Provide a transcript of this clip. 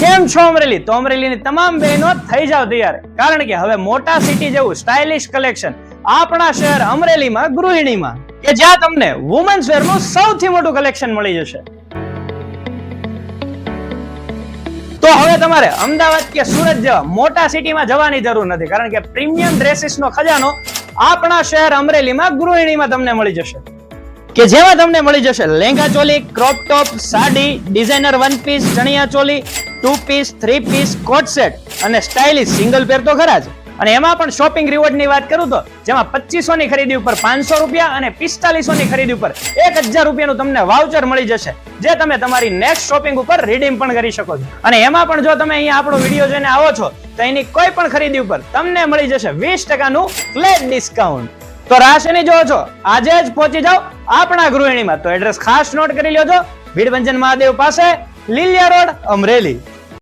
કેમ છો અમરેલી? તો અમરેલીની તમામ બહેનો થઈ જાવ તૈયાર. કારણ કે હવે મોટા સિટી જેવું સ્ટાઇલિશ કલેક્શન આપણા શહેર અમરેલીમાં ગૃહિણીમાં. કે જ્યાં તમને વુમન્સ વેરનું સૌથી મોટું કલેક્શન મળી જશે. તો હવે તમારે અમદાવાદ કે સુરત જેવા મોટા સિટીમાં જવાની જરૂર નથી. કારણ કે પ્રીમિયમ ડ્રેસીસનો ખજાનો આપણા શહેર અમરેલીમાં ગૃહિણીમાં તમને મળી જશે. કે જેમાં તમને મળી જશે lehenga choli crop top sari designer one piece chaniya choli two piece three piece coat set અને સ્ટાઇલિશ સિંગલ પેર તો ખરા જ. અને એમાં પણ શોપિંગ રિવોર્ડની વાત કરું તો, જેમાં પચીસો ની ખરીદી ઉપર પાંચસો રૂપિયા અને પિસ્તાલીસો ની ખરીદી ઉપર એક હજાર રૂપિયાનું તમને વાઉચર મળી જશે, જે તમે તમારી નેક્સ્ટ શોપિંગ ઉપર રિડીમ પણ કરી શકો છો. અને એમાં પણ જો તમે અહીંયા આપણો વીડિયો જોઈને આવો છો, તો એની કોઈ પણ ખરીદી ઉપર તમને મળી જશે વીસ ટકાનું ફ્લેટ ડિસ્કાઉન્ટ તો રાહ શેની જોવો છો, આજે જ પહોંચી જાઓ આપણા ગૃહિણીમાં. તો એડ્રેસ ખાસ નોટ કરી લેજો. ભીડભંજન મહાદેવ પાસે, લીલિયા રોડ, અમરેલી.